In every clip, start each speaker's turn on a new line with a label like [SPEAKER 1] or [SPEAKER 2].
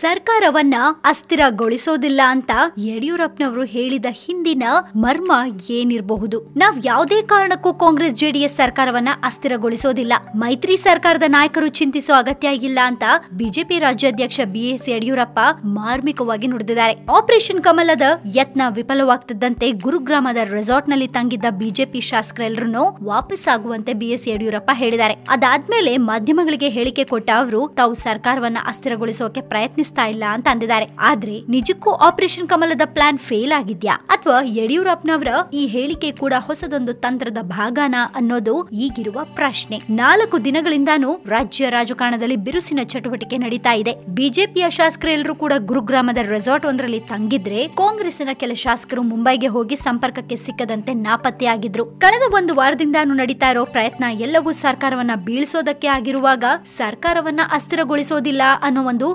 [SPEAKER 1] ಸರ್ಕಾರವನ್ನ ಅಸ್ಥಿರಗೊಳಿಸೋದಿಲ್ಲ ಅಂತ ಯಡಿಯೂರಪ್ಪನವರು ಹೇಳಿದ ಹಿಂದಿನ ಮರ್ಮ ಏನಿರಬಹುದು? ನಾವ್ ಯಾವುದೇ ಕಾರಣಕ್ಕೂ ಕಾಂಗ್ರೆಸ್ ಜೆಡಿಎಸ್ ಸರ್ಕಾರವನ್ನ ಅಸ್ಥಿರಗೊಳಿಸೋದಿಲ್ಲ. ಮೈತ್ರಿ ಸರ್ಕಾರದ ನಾಯಕರು ಚಿಂತಿಸೋ ಅಗತ್ಯ ಇಲ್ಲ ಅಂತ ಬಿಜೆಪಿ ರಾಜ್ಯಾಧ್ಯಕ್ಷ ಬಿಎಸ್ ಯಡಿಯೂರಪ್ಪ ಮಾರ್ಮಿಕವಾಗಿ ನುಡಿದಿದ್ದಾರೆ. ಆಪರೇಷನ್ ಕಮಲದ ಯತ್ನ ವಿಫಲವಾಗ್ತಿದ್ದಂತೆ ಗುರುಗ್ರಾಮದ ರೆಸಾರ್ಟ್ನಲ್ಲಿ ತಂಗಿದ್ದ ಬಿಜೆಪಿ ಶಾಸಕರೆಲ್ಲರನ್ನು ವಾಪಸ್ ಆಗುವಂತೆ ಬಿಎಸ್ ಯಡಿಯೂರಪ್ಪ ಹೇಳಿದ್ದಾರೆ. ಅದಾದ್ಮೇಲೆ ಮಾಧ್ಯಮಗಳಿಗೆ ಹೇಳಿಕೆ ಕೊಟ್ಟ ಅವರು, ತಾವು ಸರ್ಕಾರವನ್ನ ಅಸ್ಥಿರಗೊಳಿಸೋಕೆ ಪ್ರಯತ್ನಿಸ್ತಾ ಇಲ್ಲ ಅಂತ ಅಂದಿದ್ದಾರೆ. ಆದ್ರೆ ನಿಜಕ್ಕೂ ಆಪರೇಷನ್ ಕಮಲದ ಪ್ಲಾನ್ ಫೇಲ್ ಆಗಿದ್ಯಾ? ಅಥವಾ ಯಡಿಯೂರಪ್ಪನವರ ಈ ಹೇಳಿಕೆ ಕೂಡ ಹೊಸದೊಂದು ತಂತ್ರದ ಭಾಗನ ಅನ್ನೋದು ಈಗಿರುವ ಪ್ರಶ್ನೆ. ನಾಲ್ಕು ದಿನಗಳಿಂದಾನು ರಾಜ್ಯ ರಾಜಕಾರಣದಲ್ಲಿ ಬಿರುಸಿನ ಚಟುವಟಿಕೆ ನಡೀತಾ ಇದೆ. ಬಿಜೆಪಿಯ ಶಾಸಕರೆಲ್ಲರೂ ಕೂಡ ಗುರುಗ್ರಾಮದ ರೆಸಾರ್ಟ್ ಒಂದರಲ್ಲಿ ತಂಗಿದ್ರೆ ಕಾಂಗ್ರೆಸ್ನ ಕೆಲ ಶಾಸಕರು ಮುಂಬೈಗೆ ಹೋಗಿ ಸಂಪರ್ಕಕ್ಕೆ ಸಿಕ್ಕದಂತೆ ನಾಪತ್ತೆಯಾಗಿದ್ರು ಕಳೆದ ಒಂದು ವಾರದಿಂದಾನು ನಡೀತಾ ಇರೋ ಪ್ರಯತ್ನ ಎಲ್ಲವೂ ಸರ್ಕಾರವನ್ನ ಬೀಳಿಸೋದಕ್ಕೆ ಆಗಿರುವಾಗ ಸರ್ಕಾರವನ್ನ ಅಸ್ಥಿರಗೊಳಿಸೋದಿಲ್ಲ ಅನ್ನೋ ಒಂದು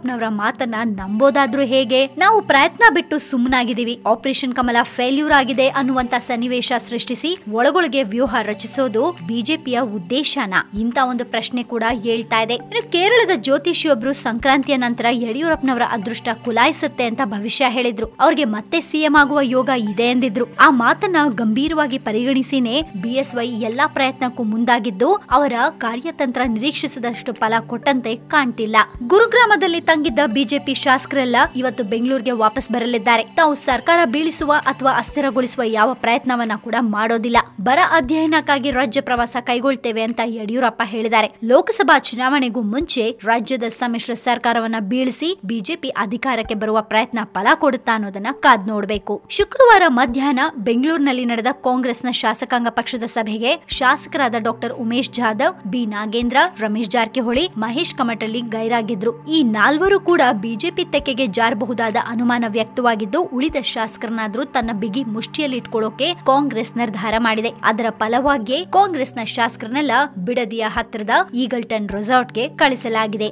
[SPEAKER 1] ಯಡಿಯೂರಪ್ಪನವರ ಮಾತನ್ನ ನಂಬೋದಾದ್ರೂ ಹೇಗೆ? ನಾವು ಪ್ರಯತ್ನ ಬಿಟ್ಟು ಸುಮ್ಮನಾಗಿದ್ದೀವಿ ಆಪರೇಷನ್ ಕಮಲ ಫೇಲ್ಯೂರ್ ಆಗಿದೆ ಅನ್ನುವಂತ ಸನ್ನಿವೇಶ ಸೃಷ್ಟಿಸಿ ಒಳಗೊಳಗೆ ವ್ಯೂಹ ರಚಿಸೋದು ಬಿಜೆಪಿಯ ಉದ್ದೇಶನ. ಇಂತ ಒಂದು ಪ್ರಶ್ನೆ ಕೂಡ ಹೇಳ್ತಾ ಇದೆ. ಕೇರಳದ ಜ್ಯೋತಿಷಿಯೊಬ್ರು ಸಂಕ್ರಾಂತಿಯ ನಂತರ ಯಡಿಯೂರಪ್ಪನವರ ಅದೃಷ್ಟ ಕುಲಾಯಿಸುತ್ತೆ ಅಂತ ಭವಿಷ್ಯ ಹೇಳಿದ್ರು. ಅವ್ರಿಗೆ ಮತ್ತೆ ಸಿಎಂ ಆಗುವ ಯೋಗ ಇದೆ ಎಂದಿದ್ರು ಆ ಮಾತನ್ನ ಗಂಭೀರವಾಗಿ ಪರಿಗಣಿಸಿನೇ ಬಿಎಸ್ವೈ ಎಲ್ಲಾ ಪ್ರಯತ್ನಕ್ಕೂ ಮುಂದಾಗಿದ್ದು ಅವರ ಕಾರ್ಯತಂತ್ರ ನಿರೀಕ್ಷಿಸಿದಷ್ಟು ಫಲ ಕೊಟ್ಟಂತೆ ಕಾಣ್ತಿಲ್ಲ. ಗುರುಗ್ರಾಮದಲ್ಲಿ ತಂಗಿದ್ದ ಬಿಜೆಪಿ ಶಾಸಕರೆಲ್ಲ ಇವತ್ತು ಬೆಂಗಳೂರಿಗೆ ವಾಪಸ್ ಬರಲಿದ್ದಾರೆ. ತಾವು ಸರ್ಕಾರ ಬೀಳಿಸುವ ಅಥವಾ ಅಸ್ಥಿರಗೊಳಿಸುವ ಯಾವ ಪ್ರಯತ್ನವನ್ನ ಕೂಡ ಮಾಡೋದಿಲ್ಲ. ಬರ ಅಧ್ಯಯನಕ್ಕಾಗಿ ರಾಜ್ಯ ಪ್ರವಾಸ ಕೈಗೊಳ್ತೇವೆ ಅಂತ ಯಡಿಯೂರಪ್ಪ ಹೇಳಿದ್ದಾರೆ. ಲೋಕಸಭಾ ಚುನಾವಣೆಗೂ ಮುಂಚೆ ರಾಜ್ಯದ ಸಮ್ಮಿಶ್ರ ಸರ್ಕಾರವನ್ನ ಬೀಳಿಸಿ ಬಿಜೆಪಿ ಅಧಿಕಾರಕ್ಕೆ ಬರುವ ಪ್ರಯತ್ನ ಫಲ ಕೊಡುತ್ತಾ ಅನ್ನೋದನ್ನ ಕಾದ್ ನೋಡಬೇಕು. ಶುಕ್ರವಾರ ಮಧ್ಯಾಹ್ನ ಬೆಂಗಳೂರಿನಲ್ಲಿ ನಡೆದ ಕಾಂಗ್ರೆಸ್ನ ಶಾಸಕಾಂಗ ಪಕ್ಷದ ಸಭೆಗೆ ಶಾಸಕರಾದ ಡಾಕ್ಟರ್ ಉಮೇಶ್ ಜಾಧವ್, ಬಿ. ನಾಗೇಂದ್ರ, ರಮೇಶ್ ಜಾರಕಿಹೊಳಿ, ಮಹೇಶ್ ಕಮಟಳ್ಳಿ ಗೈರಾಗಿದ್ರು. ಈ ನಾಲ್ವರು ಕೂಡ ಬಿಜೆಪಿ ತೆಕ್ಕೆಗೆ ಜಾರಬಹುದಾದ ಅನುಮಾನ ವ್ಯಕ್ತವಾಗಿದ್ದು, ಉಳಿದ ಶಾಸಕರನ್ನಾದರೂ ತನ್ನ ಬಿಗಿ ಮುಷ್ಟಿಯಲ್ಲಿ ಇಟ್ಕೊಳ್ಳೋಕೆ ಕಾಂಗ್ರೆಸ್ ನಿರ್ಧಾರ ಮಾಡಿದೆ. ಅದರ ಫಲವಾಗಿಯೇ ಕಾಂಗ್ರೆಸ್ನ ಶಾಸಕರನ್ನೆಲ್ಲ ಬಿಡದಿಯ ಹತ್ತಿರದ ಈಗಲ್ಟನ್ ರೆಸಾರ್ಟ್ಗೆ ಕಳಿಸಲಾಗಿದೆ.